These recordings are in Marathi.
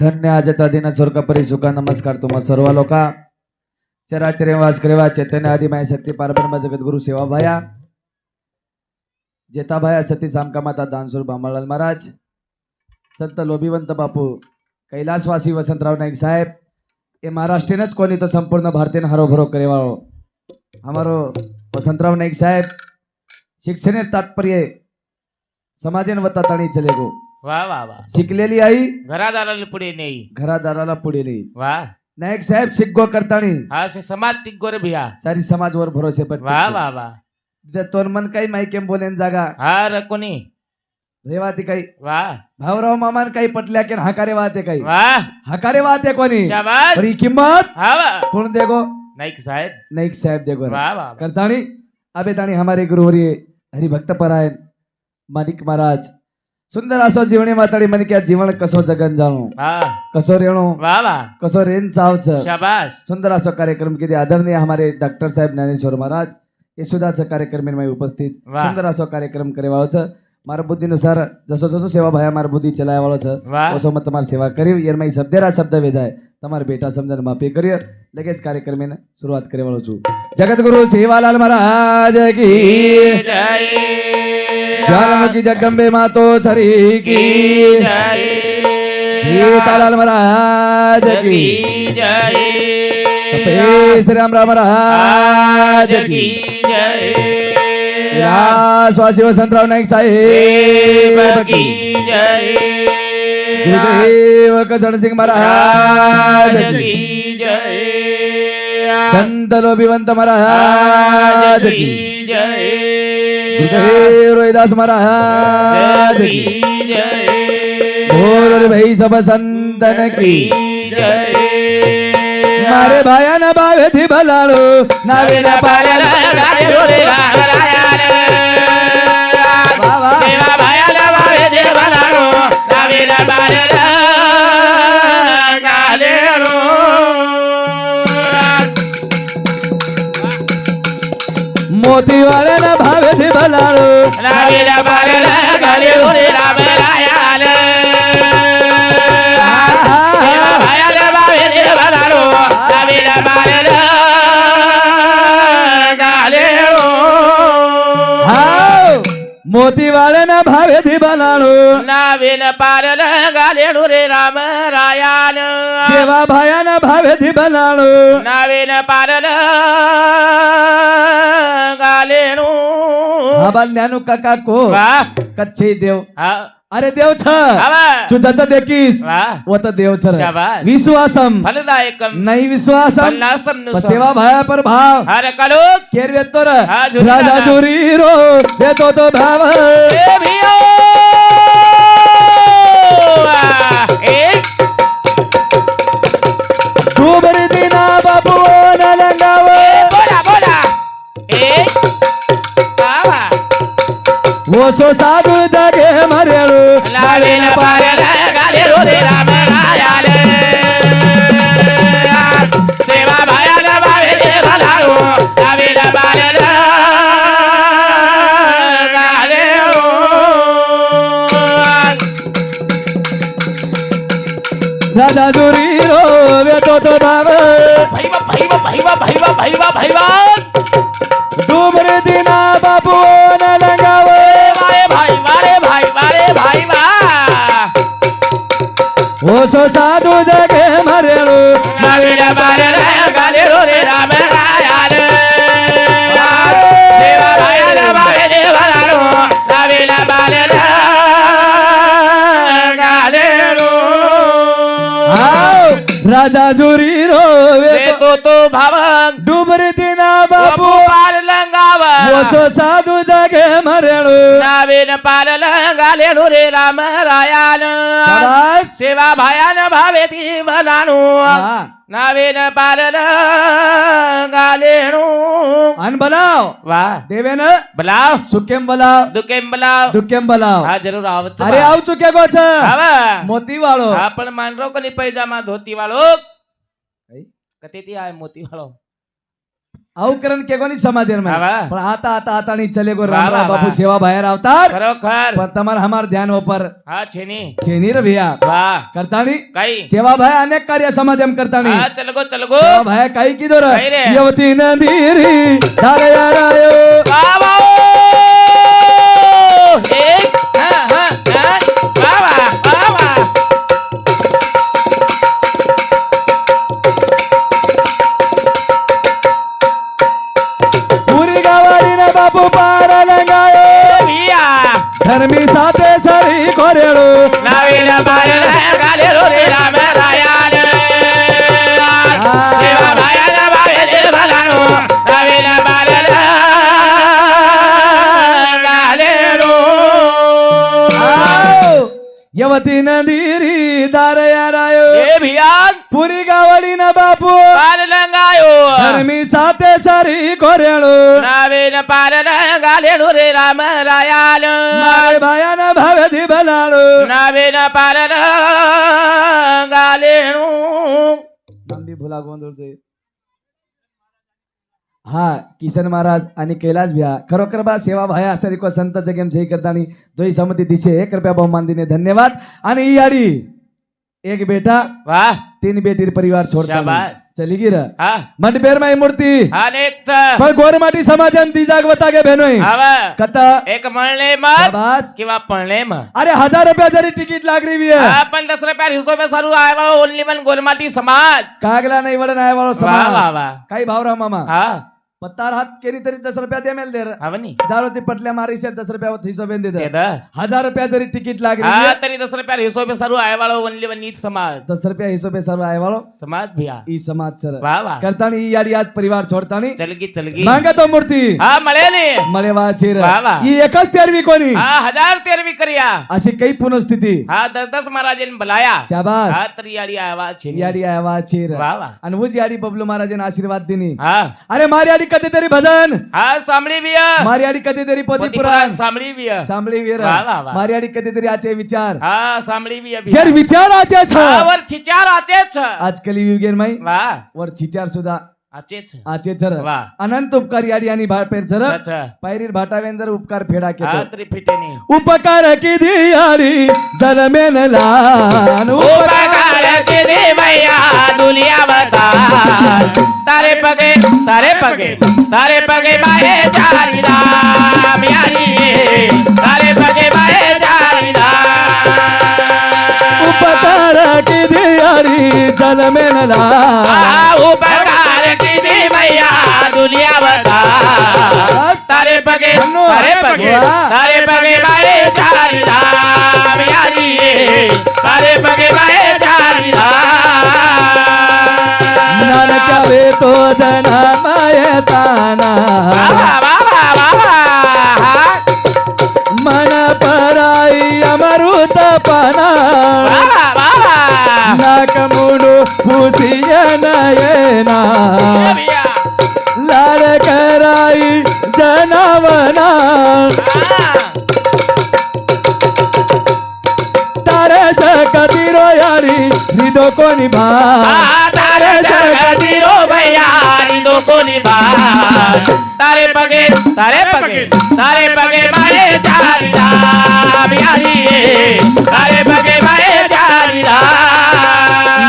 धन्य आजचा दिन स्वर्ग परिसुखा नमस्कार तुम्हा सर्व लोका. चराचरे वास करेवा चैतन्य आदि माय सत्य पारब्रह्म जगद्गुरु सेवा भाया. जेता भाया सती सामका माता दानसूर भांबालाल महाराज. संत लोभीवंत बापू कैलासवासी वसंतराव नाईक साहेब. ए महाराष्ट्रीयनच कोणी तो संपूर्ण भारतीय ભારતીયને करेवाळो. કરેવાળો वसंतराव વસંતરાવ साहेब સાહેબ तात्पर्य समाजेन वता ताणी चले गो वा वा वा. शिकलेली आई घरादाराला पुढे नेई. घरादाराला पुढे नेई. वा. नायक साहेब शिकगो करताणी हा से समाज टिकगोर भिया. सारी समाजवर भरोसे पण वा वा वा. तोन मन काही माहिती बोलेन जागा. हा र कोणी? रेवाती काही. वा. भाऊराव मामान काही पटल्या की हाकारे वाहते काही. वा. हाकारे वाहते कोणी? शाबास. ही किंमत? हा वा. कोण देगो? नाईक साहेब. नाईक साहेब देगो वा वा वा. करताणी अबे ताणी हमारे गुरुवरी हरिभक्त परायण. माणिक महाराज सुंदर असो जीवणी माताडी म्हणे की आ जीवन कसो जगन जाणू हा कसो रेणू वा वा कसो रेन चावच शाबास सुंदर असो कार्यक्रम किती आदरणीय हमारे डॉक्टर साहेब ज्ञानेश्वर महाराज हे सुद्धाच कार्यक्रम में उपस्थित वा. सुंदर असो कार्यक्रम करे वाळो छ મારા બુદ્ધિનુસાર જસો જસો સેવા ભાઈ મારા બુદ્ધિ ચલાવવા વાળો છે વા ઓછો મત તમારી સેવા કરી યરમાં શબ્દેરા શબ્દ વેજાય તમારા બેટા સમજણ માફી કરીએ લગે જ કાર્યક્રમને શરૂઆત કરી વાળો છું જગતગુરુ સેવાલાલ મહારાજ કી जय ज्वालामुखी जगम्बे मातो सरी की जय। सीतालाल महाराज की। जय। तपेश राम राम महाराज की जय। स्वासी वसंतराव नाईक साहेब की। जय। गुरुदेव कसण सिंह महाराज की। जय। संत लोभिवंत महाराज की जय। रोहिदास महाराज बोल भाई सब संतन की। मारे भाया ना भावे थी भलाड़ो नावे ना पाया मोती वाले ना भावे थी भलाड़ो हाव मोती वाले ना भावे थी भलाड़ो नावेन पारल गालेणू रे राम रायान सेवा भाया ना भावे थी भलाड़ो नावेन पारल हा ज्ञानू काका को वा. कच्चे देव. हा. अरे देव छ आवा तुझाचं देखीस वा. व तर देव छ. विश्वासम. फलदायकम. नाही विश्वासम. सेवा भाया पर भाव. हर कालो केर वेतो र हा, ओसो साधू जागे मरेळू लावेन पारल गाले रो रे ओसो साधू जागे मरेळू नवीन बारल गाले रो रे राम रायाल देवा रायाल बाबे देवा रो नवीन बारल गाले रो हाव राजा चोरी ಹೊಸ ಸಾಧು ಜಗೆ ಮರೆಳು ನಾವೇನ ಪಾಲಲ ಗಾಲೇನು ರೇ ರಾಮ ರಾಯನ ಶಿವ ಭಯಾನ ಭಾವೇತಿ ಬಲಾನು ನಾವೇನ ಪಾಲಲ ಗಾಲೇನು ಅನ್ ಬಲಾವ್ ವಾ દેવેન બલાવ. સુકેમ બલાવ. દુકેમ બલાવ. દુકેમ બલાવ. હા જરૂર આવત અરે આવ ચુકે ગો છે? હવે મોતી વાળો હા પણ માનરો કની પૈજામાં ધોતી વાળો કતેતી આ મોતી વાળો अवकरण केगोनी समाज में आवा। पण आता आता आता नहीं चलेगो राम आवा, राम बापू सेवा बाहर अवतार खरोखर. पर तमर हमार ध्यान ऊपर हा छेनी. छेनी रे भैया. वा. करतानी? काही. सेवा भाई अनेक कार्य समाधान करतानी. हा चल गो चल गो. सेवा भाई काई की काही रे. यवती नंदीरी धारया रायो. నాతే సరి కొరెను నావేన పాలన గాలేను రే రామ రాయాలు మరి భయన భవతి బలాలు నావేన పాలన గాలేను नंदी दे हा किशन महाराज आणि कैलास भ्या खरोखर बा सेवा भाया असं रिक्वेस्ट संत जगेम जय करतानी दोही समती दिशे कृपया बहुमान दिने धन्यवाद. आणि याडी एक बेटा वाह तीन बेटी परिवार छोड़ता चली गिर मन बेर में मूर्ति पर गोर माटी समाज हम दीजाग बता के बहनों कता एक मरने मत बस किवा पढ़ने म अरे हजार रुपया जरी टिकट लाग रही है हां पण 10 रुपया हिस्सों में सारू आए वाला ओनली मन गोर माटी समाज कागला नहीं वडन आए वाला समाज वाह वाह काही भाव रहा मामा हां પત્તાર હાથ કેરી તરી દસ રૂપિયા દે મેલ દેર. આવની? જારો થી પટલે મારી છે દસ રૂપિયા થી સબેન દે હજાર રૂપિયા તરી ટિકિટ લાગી હા તરી દસ રૂપિયા હિસાબે સારું આય વાળો વનલી વની સમાજ. દસ રૂપિયા હિસાબે સારું આય વાળો? સમાજ ભિયા ઈ સમાજ સર. વાહ વાહ. કરતાની ઈ યાર યાદ પરિવાર છોડતાની. ચલગી ચલગી માંગે તો મૂર્તિ. હા મળે ને. મળે વાહ છે વાહ વાહ. ઈ એક જ તેરવી કોની? હા હજાર તેરવી કર્યા. આસી કઈ પુનઃસ્થિતિ? હા દસ દસ મહારાજે ને ભલાયા. શાબાશ. હા તરી યારી આવા છે યારી આવા છે વાહ વાહ. અને હું જ યારી બબલુ મહારાજે આશીર્વાદ દીની. હા. અરે મારી कधीतरी भजन. हा सामळी बिय. मारी याडी कधीतरी पोती पुराण सामळी बिय. सांभळी वीर वा, वा, वा. मारी याडी कधीतरी आचे विचार. हा सामळी बिय जर विचार आचे छ वर छिचार आचेच. आज कली युगेन माई. वा. वर चिचार सुद्धा. आचेच. आचे झर वा. अनंत उपकार याडी आणि भापेर झर अच्छा पायरीर भाटावेंदर उपकार फेडा हा केतो. तरी फिटेनी. उपकार किती याडी लहान उपकार केले मैया दुनिया बता तारे पगे तारे पगे तारे पगे बाहे चारी यारी. तारे पगे बाहे चारी राम उपकार किती याडी लहान आ, उपकार दुनिया बता। तारे पगे तारे पगे तारे पगे बाहे चारी राम यारी तारे पगे बाहे चारी राम नानका तो जना मायताना बाबा बाबा बाबा मन पराई अमृत पाना बाबा बाबा नाक मुडू पुसिय नयना बिया. लाड कराई जनावना. तारे यारी भा आ, तारे जगतिरो भैया इंदो कोणी बात. तारे पगे तारे पगे तारे पगे मारे चारी राम यारी तारे पगे मारे चारी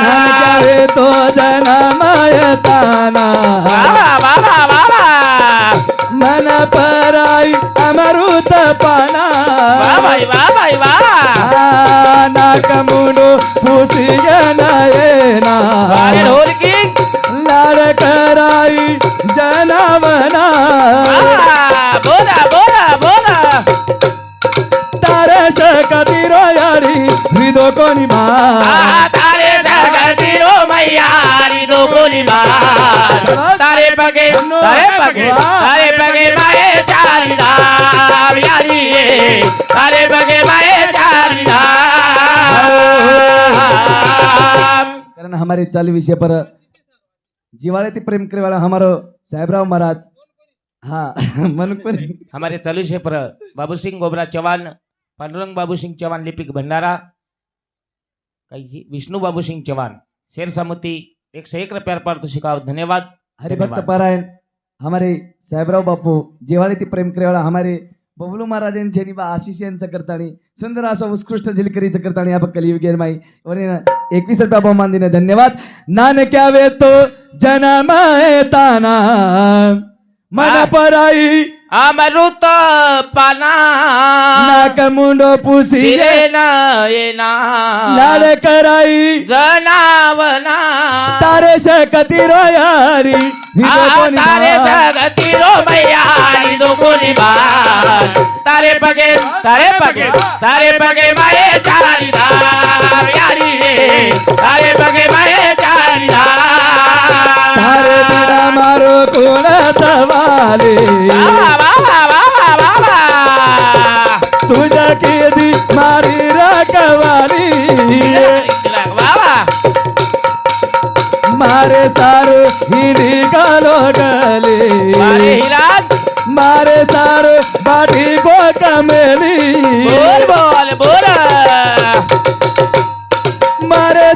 नानका राम तो जना मायताना. नयना अरे ढोलकी लाड कराई जनावना आ, बोला बोला बोला. तारे सकतिरो यारी हृदो कोणी भा. आ, तारे मैया दो. तारे पगे तारे पगे तारे पगे माये चारी धाम यारी तारे पगे माये चारी धाम कारण हमारे चाल विषय पर जीवाले ते प्रेम करे वाला हमारो साहेबराव महाराज हा मन कोणी हमारे चालू छे पर बाबूसिंह गोबरा चव्हाण पांडुरंग बाबूसिंह चव्हाण लिपिक भंडारा काही जी विष्णू बाबूसिंह चव्हाण। शेर सामुती एकशे एक रुपया पारितोषिकावर धन्यवाद हरिभक्त. पारायण हमारे साहेबराव बापू जेवाळे ती प्रेम करेवाळा हमारे बबलू महाराज यांचे आणि बा आशिष यांचं करतानी सुंदर असं उत्कृष्ट झिलकरीचं करतानी आपण कलियुगेर माई वरील एकवीस रुपया बहुमान दिने धन्यवाद नानक्या वेतो जन्म ताना मन पराई अमृत पाना नाक मुंडो पुसी फिरे न येना लाड कराई जनावना तारे शकती रोयारी आ, तारे जगती रो मैया दो कोणी बार तारे पगे तारे पगे तारे पगे माये चारी तुझ्या केदी मारी रकवारी वा वा मारे सारो हिंदी गालो गले। मारे हिरात मारे सारो बाटी को कमेली। बोल बोल बोल। मारे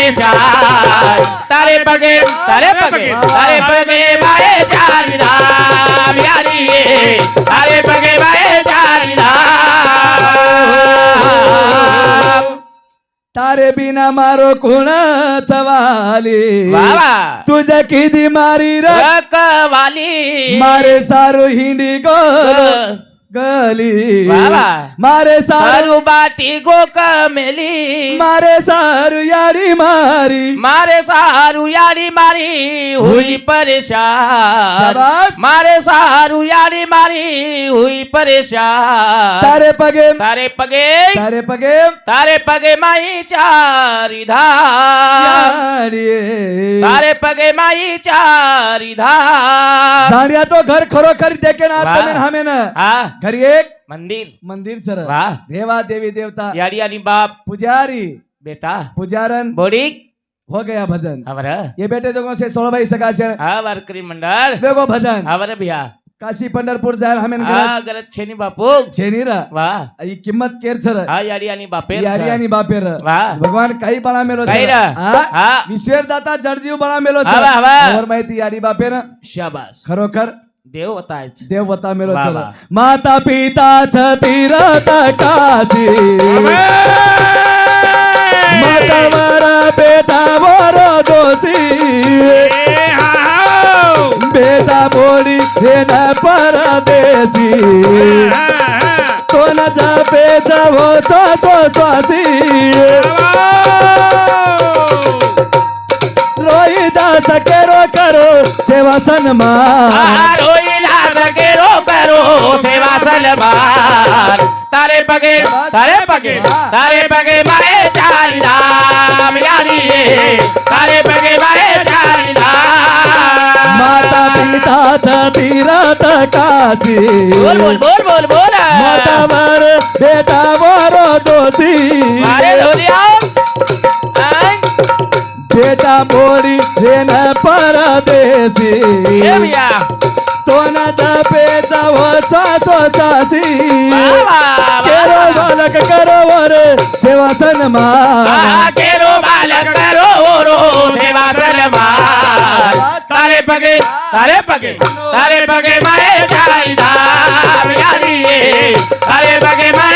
हुई परेशान तारे पगे तारे पगे तारे पगे मारे चारी धाम यारी ये। तारे पगे मारे चारी धाम तारे बिना मारो कोण चवाली तुझ्या किदी मारी रकवाली मारे सारो हिंदी गोलो गली. मारे सारो बाटी गो कमेली मारे सारू यारी मारी। मारे सारू यारी मारी हुई परेशान. मारे सारू यारी मारी हुई परेशान। तारे पगे। तारे पगे। तारे पगे। तारे पगे माई चारी धाम। यारी। तारे पगे माई चारी साड्या तो घर खरोखर देखे ना हमें ना घरी एक मंदिर. मंदिर सर वा. देवा देवी देवता. यारी आणि बाप. पुजारी. बेटा. पुजारन. बोडी. हो गया भजन. ये बेटे जगह से सोलह भाई सका से हा वारकरी मंडळ. बेगो भजन. अवर भिया काशी पंढरपूर जायला हमें गरज. छेनी बापू. छेनी रा. वा. ही किंमत केर सर. हा यारी आणि बापे यारी आणि बापेर. वा. भगवान काही बळा मेलो काही. रा. हा? विश्वेर दाता जडजीव बळा मेलो सर. हवा, माहिती यारी बापेर. शाबास. खरोखर देवता वा, सर वा. माता पिताच तीरथ काशी. मतवर बेटा वर दोषी. बेटा बोली हे न परदेशी. कोण जपे जवो सो सो स्वासी रोहिदास करो करो सेवा सन्मान रोईला सगेरो करो सेवा सलमान तारे पगे तारे पगे तारे पगे मारे चारी धाम यारी ये तारे पगे मारे चारी धाम माता पिताच तीरथ काशी बोल बोल बोल बोल बोल मातावर बेटा वर दोषी मारे धोलिया बेटा बोली हे न परदेशी. ये भैया तो न जपे जवो सो सो स्वासी वा, वा, केरो. बालक करो वर सेवा सन्मान आ, केरो बालक करो ओरो सेवा सलमान तारे पगे तारे पगे तारे पगे मारे चारी धाम यारी. ये तारे पगे मारे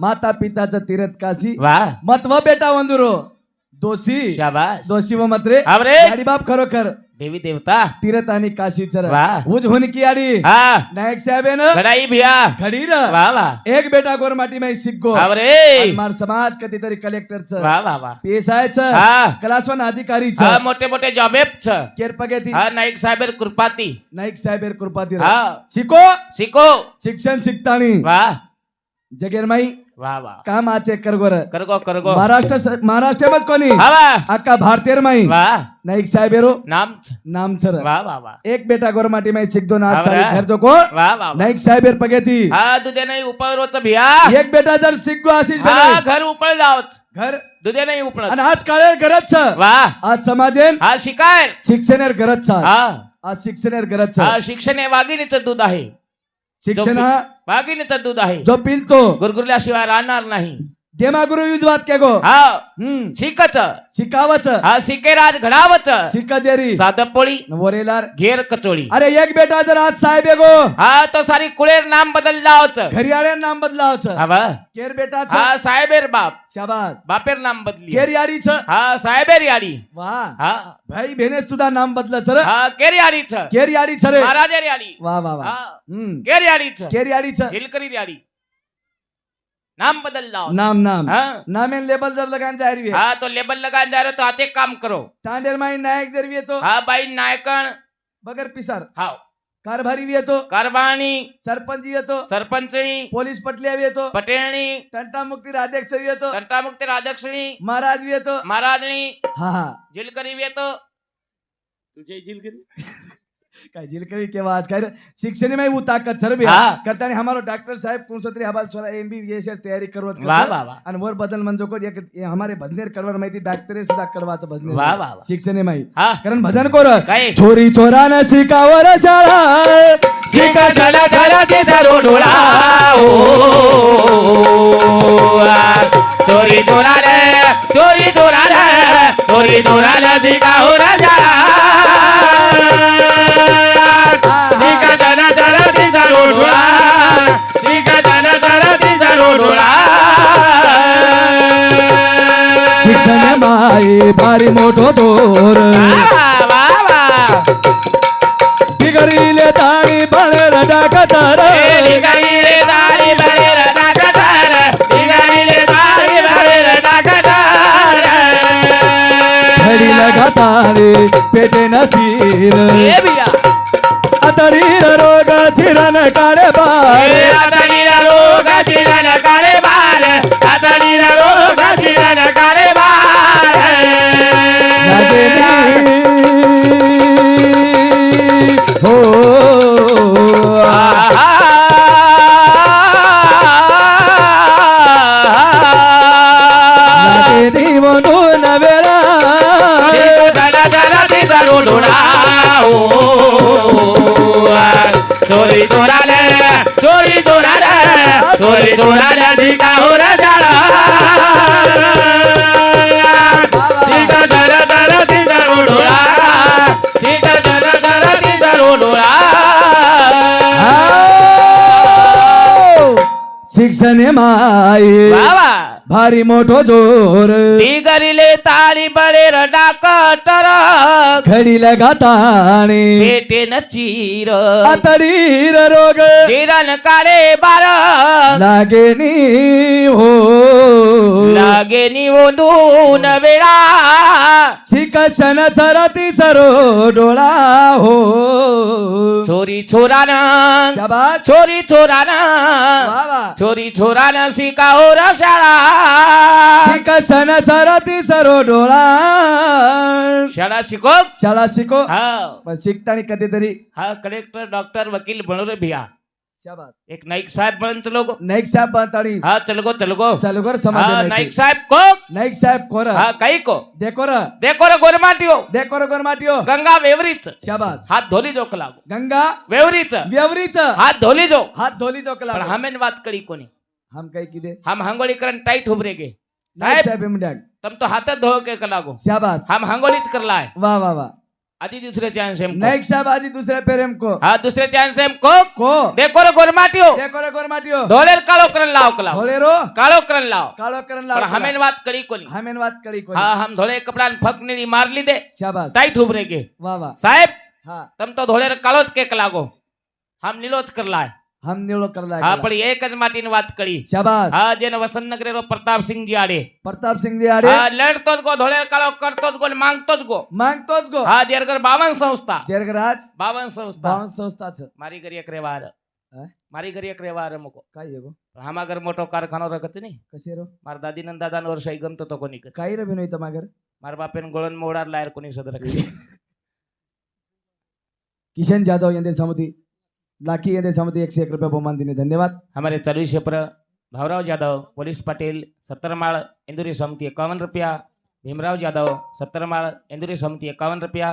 माता पिताचं तीरथ काशी. वा. मत्व बेटा वंदुरो. दोषी. शाबास. दोषी व मत्रे. आवरे. गाडी बाप खरोखर. देवी देवता. तीरथ आणि काशीच वाह. उज होनी की आडी. हा. नायक साहेब आहे ना गडाई भिया. खडी र वा वा. एक बेटा गोरमाटी में सिग्गो. आवरे. मार समाज कधीतरी कलेक्टरचं. वा वा वा. पेसायचं हा. कलासवन हा अधिकारीचं मोठे मोठे जॉबेप छ केरपगेती. हा नाईक साहेबर कृपाती नाईक साहेब कृपाती हा. शिको. शिको. शिक्षण शिकतानी. वा. जगेरमाई. वा वा. काम आचे करगोर. करगो करगो. महाराष्ट्र स- महाराष्ट्रामध्ये कोणी? हा अक्का भारतीय माई. वा. नाईक साहेबेरो नाम. नाम सर. वा वा वा. एक बेटा गोरमाटी में सिख दो नाथ आवरा. सारी घर जो को वा वा वा. नाईक साहेबेर पगेती. हा दुधे नाही उपळरोच भिया. एक बेटा जर सिग्गो आशिष हा घर उपळ जावत घर? दुधे नाही उपळत. आणि आज काळे गरज छ वा. आज समाजेन हा शिकाय शिक्षणेर गरज छ हा. आज शिक्षणेर गरज हा शिक्षण हे वाघिणीचं दूध आहे. शिक्षण हा वाघिणीचं दूध आहे. जो पिलतो. गुरगुरल्याशिवाय राहणार नाही. देमागुरु युजवात के गो? हा. हम्म. शिकच शिकावच हा शिकेराज घडावच शिकाजेरी. साधं पोळी वरेलार. घेर कचोळी. अरे एक बेटा जर आज साहेब गो. हा तो सारी कुळेर नाम बदलला होत घरी आले नाम बदलावच हा. केर बेटाच. हा साहेबेर बाप. शाबास. बापेर नाम बदली. केर यारीच हा साहेबेर याडी. वा. हा. भाई बहिणी सुद्धा नाम बदलच रे. हा केर याडीच. केर यारीच रे. महाराजेर याडी. वा वा वा. केर याडीच. केर यारीच झिलकरी याडी. नाम बदलला होता. नाम नाम. हा? नामेन लेबल जर लगान जाहीर हा तो लेबल लगान जा रहा तो आते काम करो. तांडेर माई नायक जर येतो हा बाई नायकण बगर पिसार. हा कारभारी येतो कारभाणी. सरपंच येतो सरपंचणी. पोलीस पटल्या येतो पटेळणी टंटा मुक्ती राध्यक्ष येतो कंटामुक्ती राजक्षणी महाराज येतो महाराजणी. हा हा. जिलकरी येतो तुझे जिलकरी? काय जिलकरी केव्हा? आज काय रे? शिक्षण में वो ताकत सर भी हा. करता नहीं हमारो डॉक्टर साहब कुणसोत्री हवाल छोरा एमबीबीएस तयारी वा वा वा. आणि वर बदल म्हणजे एक- हे हमारे भजनेर कडवर माहिती डॉक्टर सुद्धा वा वा शिक्षण माही कारण भजन कोर? काय? छोरी चोरानं शिकावर शाळा. शिक चल चल तिचा रोडोळा चोरी चोराले चोरी चोराले चोरी चोराले दिका हो राजा. शिक्षण माई भारी मोठो तोर वा वा वा. बिगरीले ताणी बळेर डाकतार दिगाईले दारी తారే పెట్టిన చీర అతడిన రోగ చిరన కారే బారే అతడిన రోగ చిరన కారే బారే అతడిన రోగ చిరన चोरी चोराले चोरी चोराले चोरी चोराले धिका हो राजाला धिका दर दर तिचा रोडोळा धिका दर दर तिचा रोडोळा आओ! शिक्षण माई बाबा भारी मोठो जोर. ती गरिले ताळी बळे डाकटर घडी लगाताणे पेटे न चीर अतरीर रोग. चिरण काळे बार लागेनी हो. लागे निवडून वेळा. शिकशन चरती सरो डोळा हो. शाबास. चोरी चोरान. वा वा. चोरी चोरान शिकाओ र शाळा. शिकशन चरती सरो डोळा. शाळा शिको? शाळा शिको. हा. पण शिकताना कधीतरी. हा कलेक्टर डॉक्टर वकील बनू रे भिया शाबास. एक नाईक साहेब बनून चलो गो. नाईक साहेब बनतानी. हा चल गो चल गो. हा समाज नाईक साहेब को? नाईक साहेब कोर. हा काही को? देखो र. देखो रे गोरमाटियो. देखो र गोरमाटियो. गंगा वेवरीच. शाबास. हात धोली जोक लागो. गंगा वेवरीच. व्यवरीच हात धोली जो हात धोली चौकला पण हमेन बात कड़ी कोनी हम काही किदे हम हंगोली करन टाइट उभरे गे नाईक साहेब साहेब तम तो हाथ धो के कलागो शाबास हम हंगोलीच करला है वा वा वा आधी दुसरे चांस हम नाईक साहेब आजी दुसऱ्या पेरेम को हाँ दूसरे चांस हम को को? देखो रे गोरमाटियो। देखो रे गोरमाटियो। धोलेर कालो करन लाओ कलाओ भोले रो? कालो करन लाओ। काळो करण पण लाव हमेन बात कड़ी कोनी। हमेन बात कळी कोणी हाँ हम धोले कपड़ा फक नीली मार ली दे। शाबास टाइट उभरे गे वा वा साहेब हा। तम तो धोलेर कालोच के कलागो हम नीलोच करला है हम निवडो आपण एकच मातीन करी शाबास. हा जे वसंत रो प्रताप सिंग जी आडे. प्रताप सिंग जी आडे लढतोच गो धोळे काळो करतोच गोल मागतोच गो. मागतोच गो. हा जेरगर बावन संस्था. जेरगर आज बावन संस्था. बावन संस्थाच. मारी घरी एक रेवार. मारी घरी एक रेवार मको. काय गो? हामा घर मोटो कारखाना रगत नाही कसे रो? मार दादी नंद दादा वर्ष गमतो तो कोणी काही रबी नाही मागर मार बापेन गोलन मोडार लायर कोणी सदर किशन जाधव यांच्या समुदी लाखी यांचे समिती एकशे एक रुपये बहुमान दिने, धन्यवाद। हमारे चलवी क्षेत्र भावराव जाधव, पोलीस पाटील, सत्तरमाळ इंदुरी समिति इक्यावन रुपया, भीमराव जाधव, सत्तरमाळ इंदुरी समिति इक्यावन रुपया,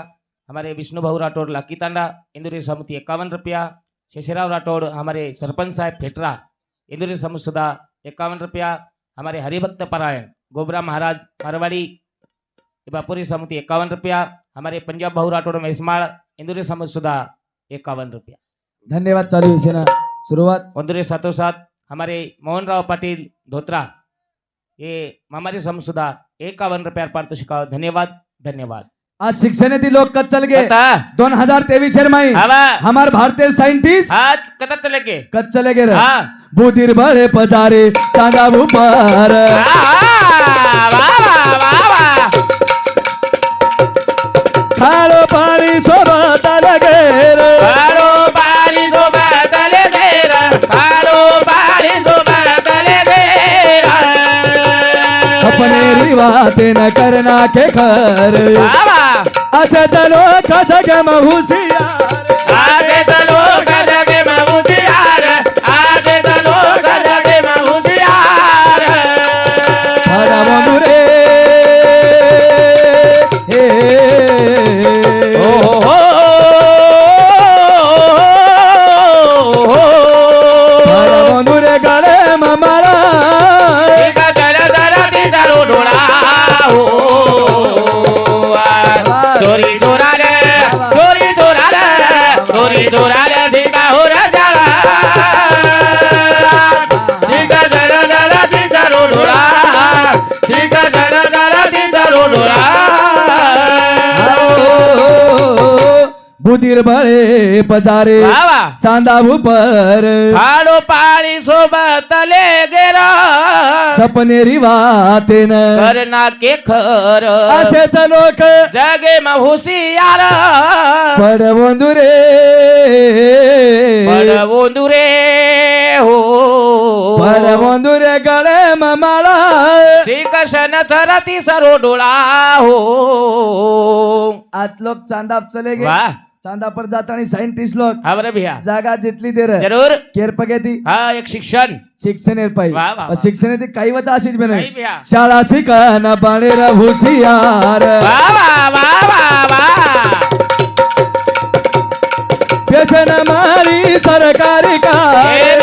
हमारे विष्णु भाऊ राठौर लाकी तांडा इंदुरी समिति इक्यावन रुपया शेषराव राठौड़ हमारे सरपंच साहब फेटरा इंदुरी समुसुदा इक्यावन रुपया, हमारे हरिभक्त पारायण, गोबरा महाराज, मारवाड़ी बापुरी समिति इक्यावन रुपया, हमारे पंजाब भाऊ राठौड़ मेहसमाळ इंदुरी समुसुदा इक्यावन रुपया। धन्यवाद चालू सेना. सुरुवात. वंदुरे साथोसाथ हमारे मोहनराव पाटील धोत्रा ये हमारे समुसुदा इक्यावन रुपया पारितोषिका धन्यवाद धन्यवाद. आज शिक्षणातील लोक कच चल गए? दोन हजार तेवीस माई हमार भारतीय साइंटिस्ट? आज कथा चले के कच चले गे हा। बुधिर बळे पजारे चांदा उपार वा वा वा वा खाळो पाणी सोबत लगे रिवाते न करना के खर अच्छा चलो खसग बुधीर बळे पजारे चांदा उपर खाडो पाळी सोबत ले गेला सपने रिवाते न करना के खर. असेच लोक. जगे में होशियार. पड बंधुरे बड बोंदुरे हो. पड बंधुरे गळे ममाळा श्रीकृष्ण चरती सरो डोळा हो. आज लोक चांदा चले गे. चांदा पर जातानी सायंटिस्ट लोक हा बरं भैया जागा जितली दे रे. जरूर. केर पगेती हा एक शिक्षण. शिक्षण पाई वा, वा, वा. शिक्षण ती काही वचा अशीच बे नाही. नाही भैया शाळा शिकाना बाणेर हुशियार वा वा वा वा वा. व्यसन मारी सरकारी का हे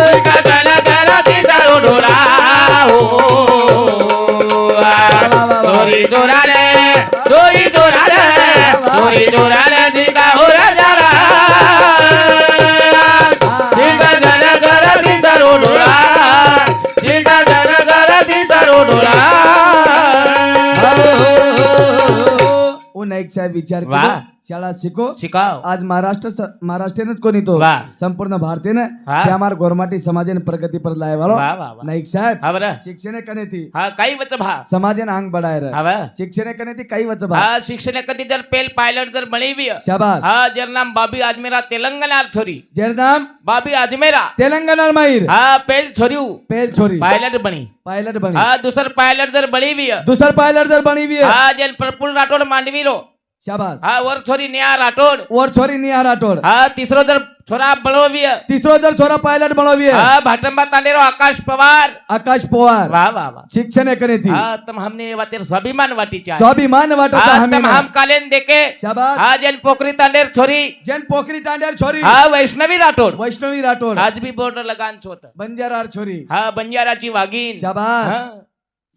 साहेब विचार वा. शाळा शिको शिकाव. आज महाराष्ट्र महाराष्ट्रानच कोणी तो वा. संपूर्ण भारतीयन हा. श्यामार गोरमाटी समाजन प्रगती पर लाय वालो. वा वा वा. नाईक साहेब हा बरं. शिक्षण कने ती. हा काही वच भा. समाजन अंग हा बरं. शिक्षण कने ती काही वच बा हा शिक्षण कधी जर पेल पायलट जर बळीवी. शाबास. हा जर नाम बाबी अजमेरा तेलंगणा छोरी. जेर नाम बाबी अजमेरा तेलंगणा माहीर. हा पेल छोरीव. पेल छोरी. पायलट बणी. पायलट बनी हा दुसर पायलट जर बळीवी. दुसर पायलट जर बनी है जल प्रफुल्ल राठोड मांडवीलो. शाबास. हा वर छोरी नेहा राठोड. और छोरी निहार राठोड. हा तिसरो जर छोरा बळवी तिसरो जर छोरा पायलट बनवी है हा भाटंबा तांडेरो आकाश पवार. आकाश पवार. वाह वाह वाह शिक्षण कने थी हा तम हमने वातेर स्वाभिमान वाटीचा स्वाभिमान वाटत हा हमें कालेन देके. शाबास. हा जल पोखरी तांडेर छोरी. जन पोखरी टांड्यार छोरी. हा वैष्णवी राठोड. वैष्णवी राठोड. आज भी बॉर्डर लगान होत बंजारार छोरी. हा बंजाराची वाघीण. शाबास.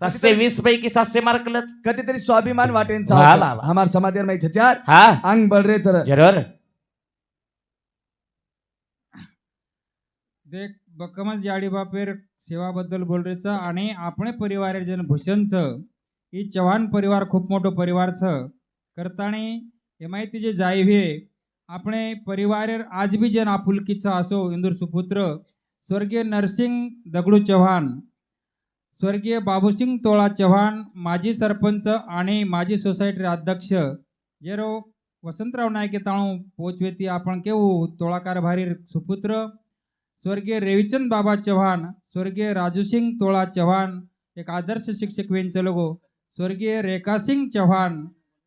सातशे वीस पैकी सातशे मार्कलच कधीतरी स्वाभिमान वाटेन हमार समाधी में छचार हा? अंग बढ़ रहे जरूर. देख जाडी बापेर सेवाबद्दल बोल रेच आणि आपण परिवार जन भूषणच ही चव्हाण परिवार खूप मोठो परिवार छ करताने माहिती जे जाईव हे आपण परिवार आज भी जन આફુલકી असो इंदूर सुपुत्र. स्वर्गीय नरसिंग दगडू चव्हाण. स्वर्गीय बाबूसिंग तोळा चव्हाण माजी सरपंच आणि माजी सोसायटी अध्यक्ष जेरो વસંતરાવ નાયકે તાણું પોચવેતી આપણ કેવું તોળાકાર ભારી સુપુત્ર સ્વર્ગીય રેવિચંદ બાબા ચૌહાણ સ્વર્ગીય રાજુસિંગ તોળા ચૌહાણ એક આદર્શ શિક્ષક વેંચ લોકો સ્વર્ગીય રેખાસિંગ ચૌહાણ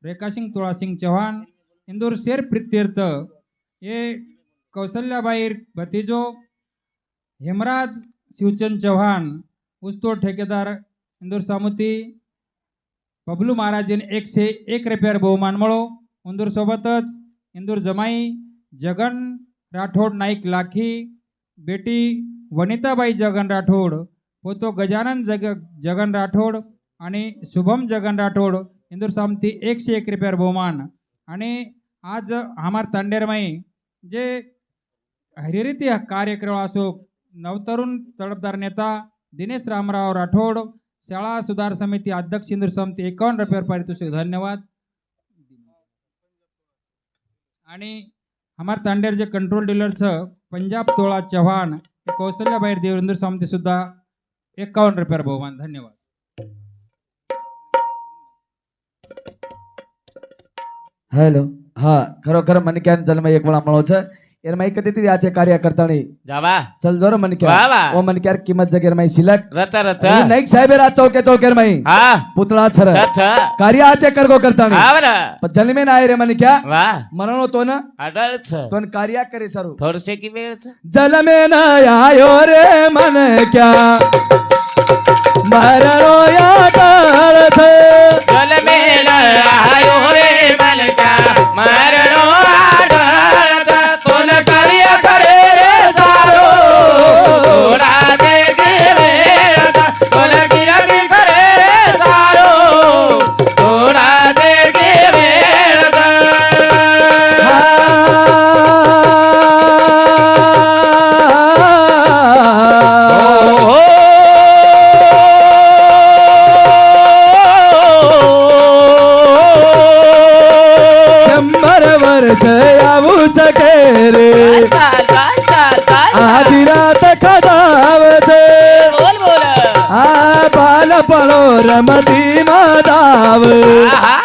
રેખાસિંગ તોળાસિંગ ચૌહાણ इंदूर शेर प्रित्यर्थ हे कौशल्याबाई भतीजो हेमराज शिवचंद चव्हाण ऊसतोड ठेकेदार इंदूर सामुती बबलू महाराजीन एकशे एक रुपयार बहुमान मळो इंदूरसोबतच इंदूर जमाई जगन राठोड नाईक लाखी बेटी वनिताबाई जगन राठोड पोतो गजानन जग जगन राठोड आणि शुभम जगन राठोड इंदूर सामती एकशे एक रुपयार बहुमान आणि आज हमार तांडेरमाई जे हरिरीती कार्यक्रम असो नवतरुण तडफदार नेता दिनेश रामराव राठोड शाळा सुधार समिती अध्यक्ष इंदूर समिती एकावन्न रुपयावर पारितोषिक धन्यवाद आणि हमार तांडेर जे कंट्रोल डीलरचं पंजाब तोळा चव्हाण हे कौशल्याबाहेर देव इंदूर समिती सुद्धा एकावन्न रुपयावर बहुमान धन्यवाद હેલો હા ખરોખર મને ક્યાં જન્મ એક વળા મળો છે यार मैं कहती थी आज करता नहीं चल जोर मन क्या वावा मन क्या कीमत जगेर मैं सिलक रचा रचा नाइक चौके चौकेर मैं हां. पुतळा छर अच्छा कार्य कर गो करता चल में नाही रे मन क्या वाह मरण होतो ना. अडल छ जल में ना आयो रे मन क्या आयो मरण रे. आधी रात खदावते बोल बोल पळो रमती आहा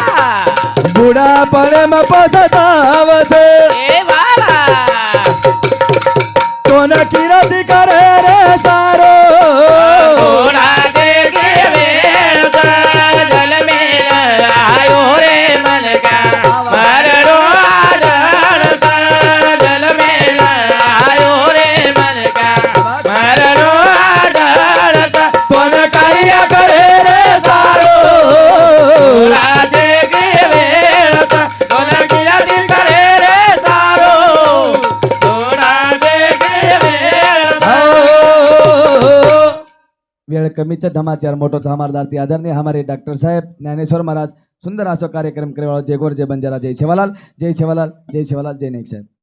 बुडा पळे म पसतावते कोण किरती करे रे? वेळ कमीच्या धमाचार मोठो हमारदार ती आदरणीय हमारे डॉक्टर साहेब ज्ञानेश्वर महाराज सुंदर असो कार्यक्रम करेवाळो. जय गोर जय बंजारा जय शेवालाल जय शेवालाल जय शेवालाल जय नाईक साहेब.